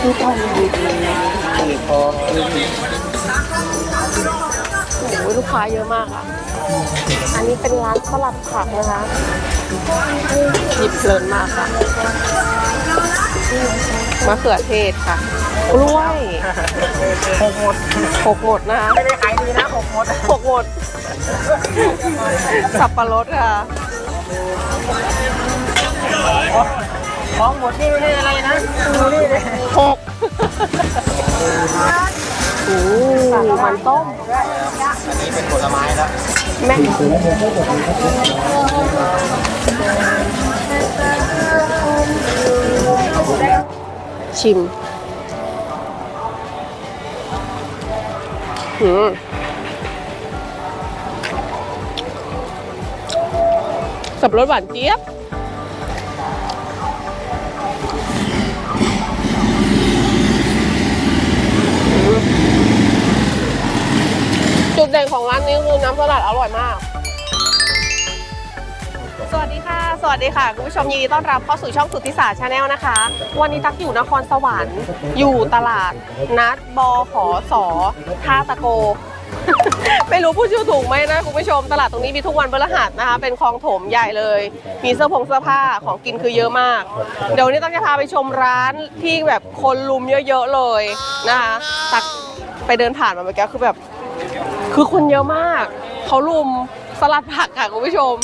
คือต้องดีดีพอโอ้ยลูกค้าเยอะมากอะ อันนี้เป็นร้านสลัดผักนะคะหยิบเพลินมากค่ะมะเขือเทศค่ะกล้วยหกหมดหกหมดนะคะไม่ได้ขายดีนะหกหมดหกหมด สับปะรดค่ะ ของหมดนี่ไม่ใช่อะไรนะดูนี่เลยหกโอ้มันต้ม อันนี้เป็นผลไม้แล้วแม่ชิมหืมสับรดหวานเจี๊ยบ เด่นของร้านนี้คือน้ำสลัดอร่อยมาก สวัสดีค่ะ สวัสดีค่ะ คุณผู้ชมยินดีต้อนรับเข้าสู่ช่องสุทธิศาสตร์ชาแนลนะคะ วันนี้ตักอยู่นครสวรรค์ อยู่ตลาด นัดบอขอสท่าตะโก ไม่รู้พูดชื่อถูกไหมนะคุณผู้ชม ตลาดตรงนี้มีทุกวันพฤหัสนะคะ เป็นคลองถมใหญ่เลย มีเสื้อผงเสื้อผ้าของกินคือเยอะมาก เดี๋ยววันนี้ตักจะพาไปชมร้านที่แบบคนลุมเยอะๆเลยนะคะ ตักไปเดินผ่านมาเมื่อกี้คือแบบ คือคนเยอะมาก เขาลุมสลัดผักค่ะคุณผู้ชม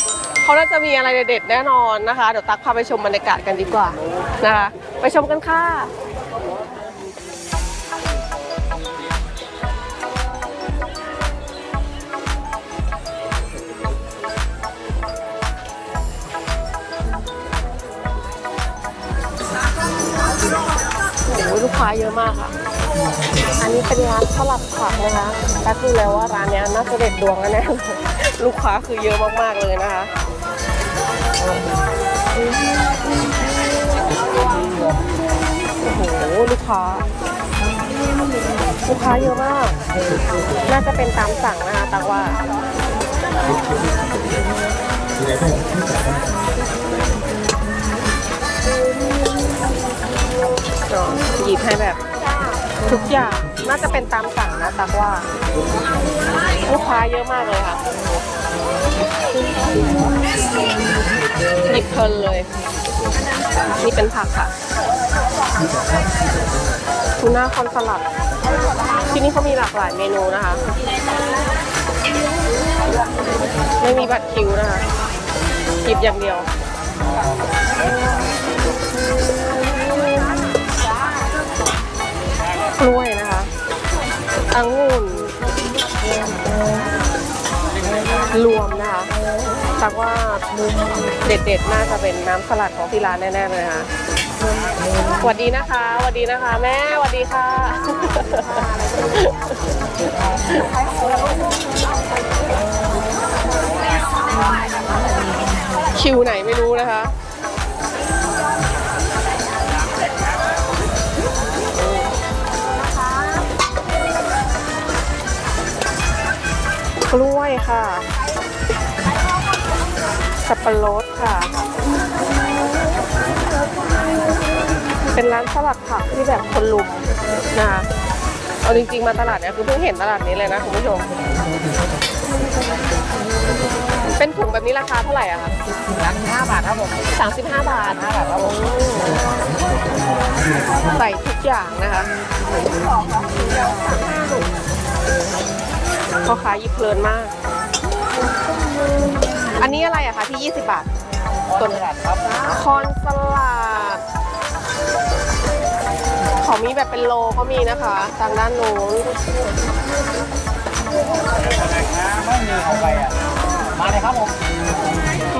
เขาน่าจะมีอะไรเด็ดๆแน่นอนนะคะ เดี๋ยวตักพาไปชมบรรยากาศกันดีกว่านะคะ ไปชมกันค่ะโอ้ยลูกค้าเยอะมากค่ะ อันนี้เป็นร้านสลัดผักนะคะตักดูแล้วว่าร้านนี้น่าจะเด็ดดวงแน่ๆเลยลูกค้าคือเยอะมากๆเลยนะคะโอ้โหลูกค้า ลูกค้าเยอะมาก น่าจะเป็นตามสั่งนะคะตักว่าหยิบให้แบบ ทุกอย่างน่าจะเป็นตามสั่งนะตักว่า ลูกค้าเยอะมากเลยค่ะหยิบเพลินเลย นี่เป็นผักค่ะทูน่าคอนสลัด ที่นี่เขามีหลากหลายเมนูนะคะ ไม่มีบัตรคิวนะคะหยิบอย่างเดียว กล้วยนะคะองุ่นรวมนะคะตักว่าเด็ดๆ น่าจะเป็นน้ำสลัดของที่ร้านแน่ๆเลยค่ะสวัสดีนะคะสวัสดีนะคะ แม่สวัสดีค่ะ คิวไหนไม่รู้นะคะ กล้วยค่ะ สับปะรดค่ะ เป็นร้านสลัดผักที่แบบคนลุมนะคะเอาจริงๆมาตลาดเนี่ยคือเพิ่งเห็นตลาดนี้เลยนะคุณผู้ชม เป็นถุงแบบนี้ราคาเท่าไหร่อะคะร้านห้าบาทครับผมสามสิบห้าบาทห้าบาทครับผมใส่ทุกอย่างนะคะ พ่อค้าหยิบเพลินมาก อันนี้อะไรอะคะที่ 20 บาทต้นครับครับคอนสลัดของมีแบบเป็นโลก็มีนะคะ ทางด้านนู้นไม่มีของใครอะ มาเลยครับผม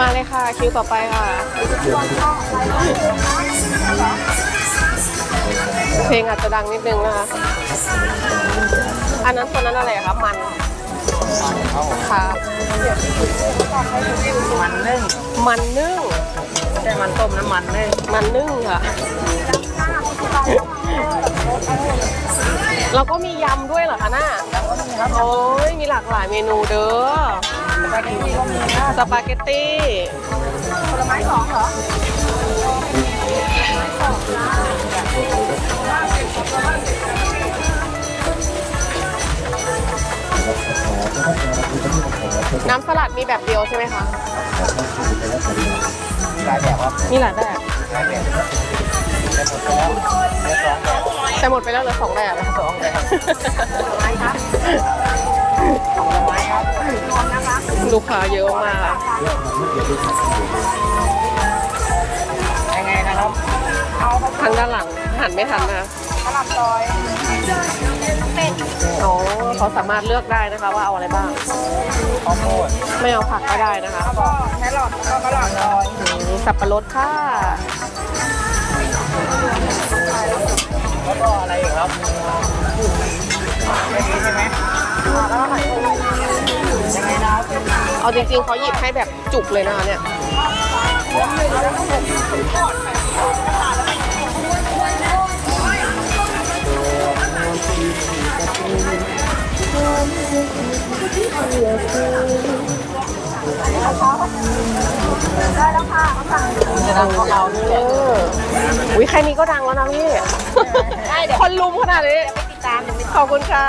มาเลยค่ะ คิวต่อไปค่ะ เพลงอาจจะดังนิดนึงนะคะ อันนั้นตัวนั้นอะไรอะคะมัน ค่ะมันนึ่งมันนึ่งไม่ใช่มันต้มน้ำมันนึ่งมันนึ่งค่ะแล้วก็มียำด้วยเหรอคะน่าโอ้ยมีหลากหลายเมนูเด้อสปาเกตตี้ มีแบบเดียวใช่ไหมคะมีหลายแบบครับมีหลายแบบหลายแบบแต่หมดแล้วเหลือสองแบบแต่หมดไปแล้วเหลือสองแบบสองแบบผลไม้ครับลูกค้าเยอะมากยังไงนะครับทางด้านหลังหันไม่ทันนะคะก ระหล่ำซอยอ๋อเขาสามารถเลือกได้นะคะว่าเอาอะไรบ้าง ข้าวโพดไม่เอาผักก็ได้นะคะแล้วก็แครอทแล้วก็กระหล่ำซอยอืมสับปะรดค่ะ แล้วก็อะไรอีกครับไม่ดีใช่ไหมแล้วก็ไข่ยังไงนะครับเอาจริงๆเขาหยิบให้แบบจุกเลยนะคะเนี่ย จะทำของเรานี่แหเอละออุ้ยแค่นี้ก็ดังแล้วนะพี่คนลุมขนาดนี้ติดตามเดี๋ยวไปขอบคุณค่ะ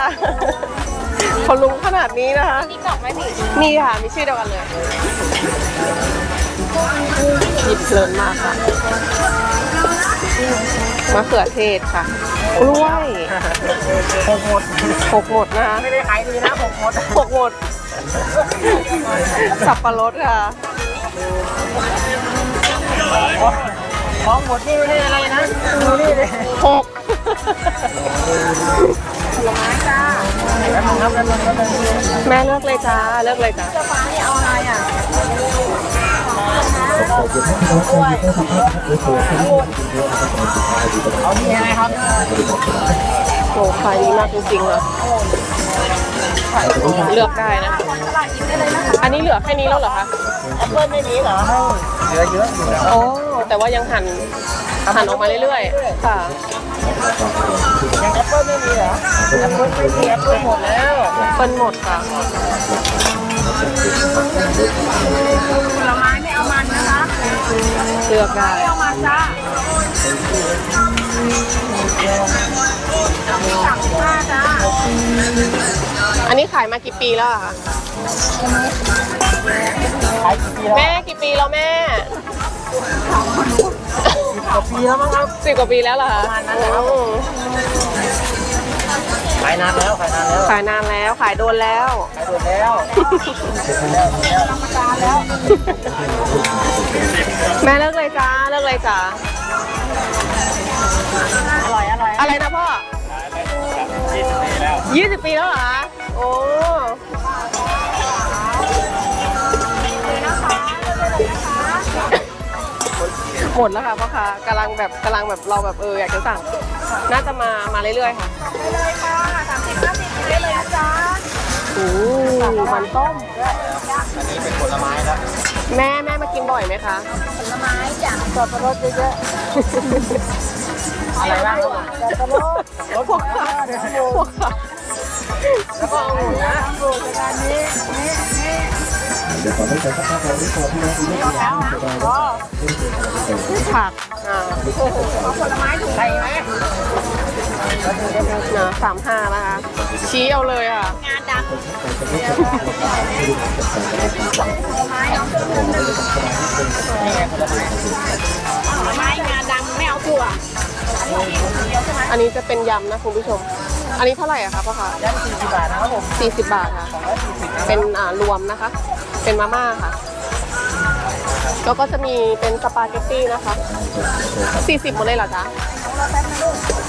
คนลุมขนาดนี้นะคะมีกล่องไหมพี่นี่ค่ะมีชื่อเดียวกันเลยหยิบเพลินมากค่ะมะเขือเทศค่ะกล้วยหกหมด หกหมดนะคะไม่ได้ขายดีนะหกหมดหกหมด สับปะรดค่ะของหมดนี่ไม่ได้อะไรนะดูนี่เลยหกผลไม้จ้าแล้วมึงครับแล้วมึงแล้วมึงแม่เลือกเลยจ้าเลือกเลยจ้าเจ้าฟ้านี่เอาอะไรอะเอาที่ยังไงครับ โอ้ขายดีมากจริงๆเลยเลือกได้นะ อันนี้เหลือแค่นี้แล้วเหรอคะแอปเปิ้ลไม่มีเหรอเหลือเยอะอยู่แล้วโอ้แต่ว่ายังหั่นหั่นออกมาเรื่อยๆ ค่ะยังแอปเปิ้ลไม่มีเหรอแอปเปิ้ลไม่มีแอปเปิ้ลหมดแล้วเปิ้ลหมดค่ะผลไม้ไม่เอามันนะคะ เลือกได้ไม่เอามันจ้าสามสิบห้าจ้าอันนี้ขายมากี่ปีแล้วอะคะขายกี่ปีแล้วแม่กี่ปีแล้วแม่กว่าปีแล้วมั้งครับสิบกว่าปีแล้วเหรอคะประมาณนั้นแหละครับอืม ขายนานแล้วขายนานแล้วขายนานแล้วขายโดนแล้วขายหมดแล้วแล้วแล้วธรรมดาแล้วแม่เลิกเลยจ้าเลิกเลยจ้าอร่อยอร่อยอะไรนะพ่อยี่สิบปีแล้วเหรอคะโอ้หมดแล้วค่ะพ่อค้ากำลังแบบกำลังแบบเราแบบเอออยากจะสั่ง น่าจะมามาเรื่อยๆค่ะได้เลยค่ะ สามสิบห้าสิบได้เลยนะจ๊ะโอ้มันต้ม อันนี้เป็นผลไม้แล้วแม่แม่มากินบ่อยไหมคะ ผลไม้จ้ะสับปะรดเยอะๆอะไรบ้างสับปะรดรสพวกค่ะพวกค่ะแล้วก็องุ่นนะองุ่นในการนี้นี่นี่นี่แล้วนะก็ผักอ่าผลไม้ถูกใส่ไหม นะสามห้านะคะ ชี้เอาเลยค่ะ งานดำผลไม้น้องนี่ไงผลไม้ผลไม้งานดำไม่เอาถั่วเดียวใช่ไหมอันนี้จะเป็นยำนะคุณผู้ชม อันนี้เท่าไหร่อะคะพ่อคะยันสี่สิบบาทนะครับผม40บาทค่ะสองร้อยสี่สิบเป็นอ่ารวมนะคะ เป็นมาม่าค่ะ แล้วก็จะมีเป็นสปาเกตตี้นะคะ 40หมดเลยเหรอจ๊ะ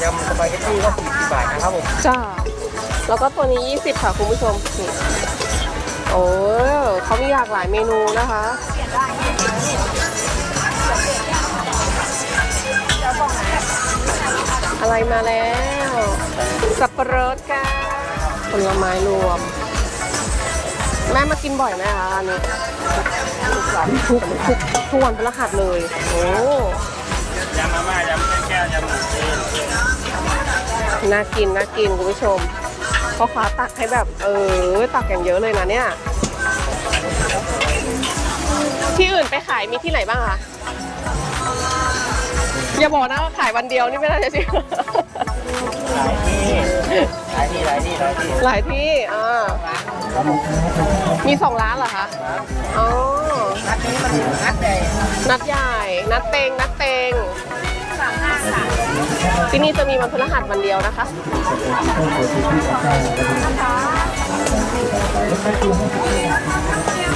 ยำสปาเกตตี้ก็สี่สิบบาทนะครับผมจ้าแล้วก็ตัวนี้ 20 ค่ะคุณผู้ชมนี่โอ้เขามีหลากหลายเมนูนะคะ อะไรมาแล้ว สับปะรดค่ะผลไม้รวม แม่มากินบ่อยไหมคะอันนี้ทุกทุกทุกวันพฤหัสเลย โอ้ยำมาม่ายำ น่ากินน่ากินคุณผู้ชมพ่อค้าตักให้แบบ เออ ตักอย่างเยอะเลยนะเนี่ย ที่อื่นไปขายมีที่ไหนบ้างคะอย่าบอกนะว่าขายวันเดียวนี่ไม่น่าจะจริงหลายที่หลายที่หลายที่หลายที่หลายที่อ่ามีสองร้านเหรอคะอ๋อนัดนี้มันนัดใหญ่นัดใหญ่ นัดเตงนัดเตง ที่นี่จะมีวันพฤหัสวันเดียวนะคะ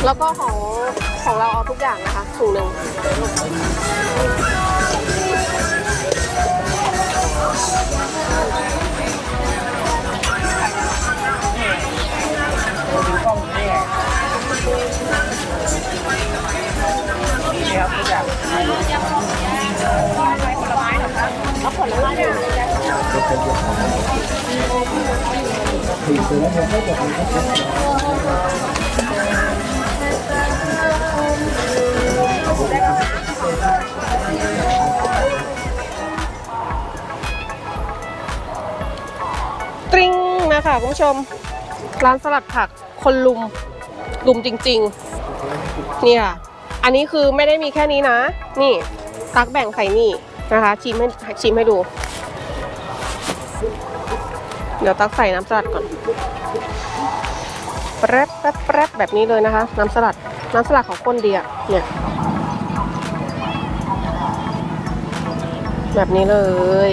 แล้วก็ของของเราเอาทุกอย่างนะคะถุงหนึ่งนี่ครับทุกอย่าง ตริ้งนะคะคุณผู้ชม ร้านสลัดผักคนลุม ลุมจริงๆเนี่ยอันนี้คือไม่ได้มีแค่นี้นะ นี่ตักแบ่งใส่นี่นะคะชิมให้ชิมให้ดู เดี๋ยวตักใส่น้ำสลัดก่อนแป๊บแป๊บแป๊บแบบนี้เลยนะคะ น้ำสลัด น้ำสลัดของคนเดียเนี่ยแบบนี้เลย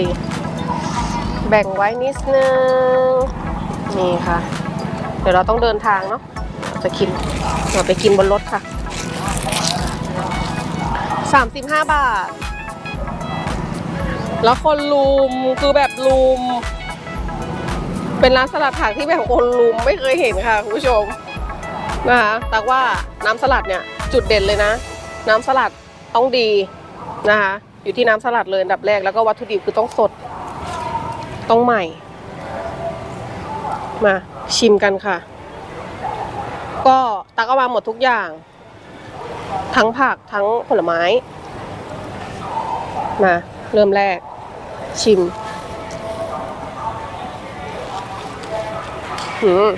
แบ่งไว้นิดนึง นี่ค่ะ เดี๋ยวเราต้องเดินทางเนาะจะกินเราไปกินบนรถค่ะ 35 บาท แล้วคนลุมคือแบบลุม เป็นร้านสลัดผักที่แบบคนลุมไม่เคยเห็นค่ะคุณผู้ชมนะคะแต่ว่าน้ำสลัดเนี่ยจุดเด่นเลยนะ น้ำสลัดต้องดีนะคะอยู่ที่น้ำสลัดเลยอันดับแรกแล้วก็วัตถุดิบคือต้องสด ต้องใหม่ มาชิมกันค่ะ ก็ตักเอามาหมดทุกอย่าง ทั้งผักทั้งผลไม้ มาเริ่มแรกชิม หืม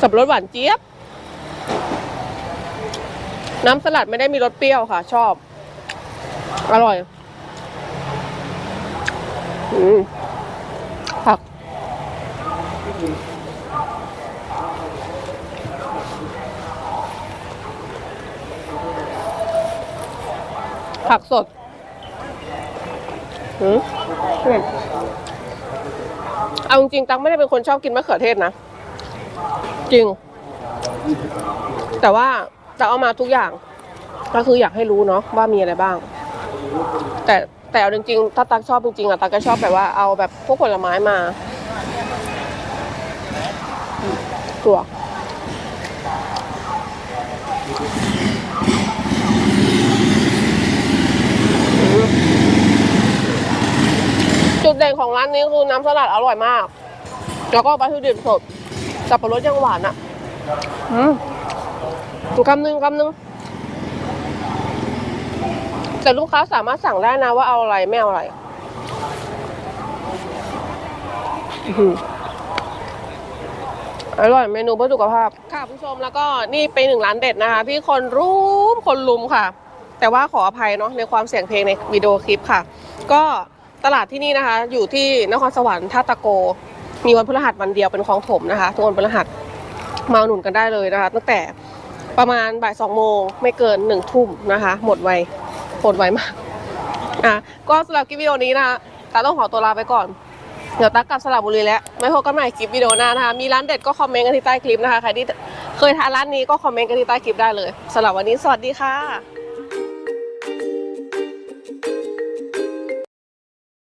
สับรดหวานเจี๊ยบ น้ำสลัดไม่ได้มีรสเปรี้ยวค่ะ ชอบ อร่อยอผัก ผักสด อืม เอาจริงตั๊กไม่ได้เป็นคนชอบกินมะเขือเทศนะ จริง แต่ว่าตั๊กเอามาทุกอย่าง ก็คืออยากให้รู้เนาะว่ามีอะไรบ้าง แต่แต่เอาจริงๆถ้าตักชอบจริงๆอะตักก็ชอบแบบว่าเอาแบบพวกผลไม้มาตัวอืมจุด เด่นของร้านนี้คือน้ำสลัดอร่อยมาก แล้วก็วัตถุดิบสดสับปะรดยังหวานอะ อืมคำหนึ่งคำหนึ่งแต่ลูกค้าสามารถสั่งได้นะว่าเอาอะไรไม่เอาอะไรอื้อหืออร่อยเมนูเพื่อสุขภาพ ค่ะผู้ชมแล้วก็นี่เป็นหนึ่งร้านเด็ดนะคะ ที่คนรุมคนลุมค่ะ แต่ว่าขออภัยเนาะในความเสียงเพลงในวิดีโอคลิปค่ะ ก็ ตลาดที่นี่นะคะ อยู่ที่นครสวรรค์ท่าตะโก มีวันพฤหัสวันเดียวเป็นคลองถมนะคะ ทุกวันพฤหัสมาหนุนกันได้เลยนะคะ ตั้งแต่ประมาณบ่ายสองโมงไม่เกินหนึ่งทุ่มนะคะ หมดไวโหดไวมากอะก็สำหรับคลิปวิดีโอนี้นะคะตาต้องขอตัวลาไปก่อนเดี๋ยวตักกลับสระบุรีแล้ว ไม่พบกันใหม่คลิปวิดีโอหน้านะคะ มีร้านเด็ดก็คอมเมนต์กันที่ใต้คลิปนะคะ ใครที่เคยทานร้านนี้ก็คอมเมนต์กันที่ใต้คลิปได้เลยสำหรับวันนี้สวัสดีค่ะ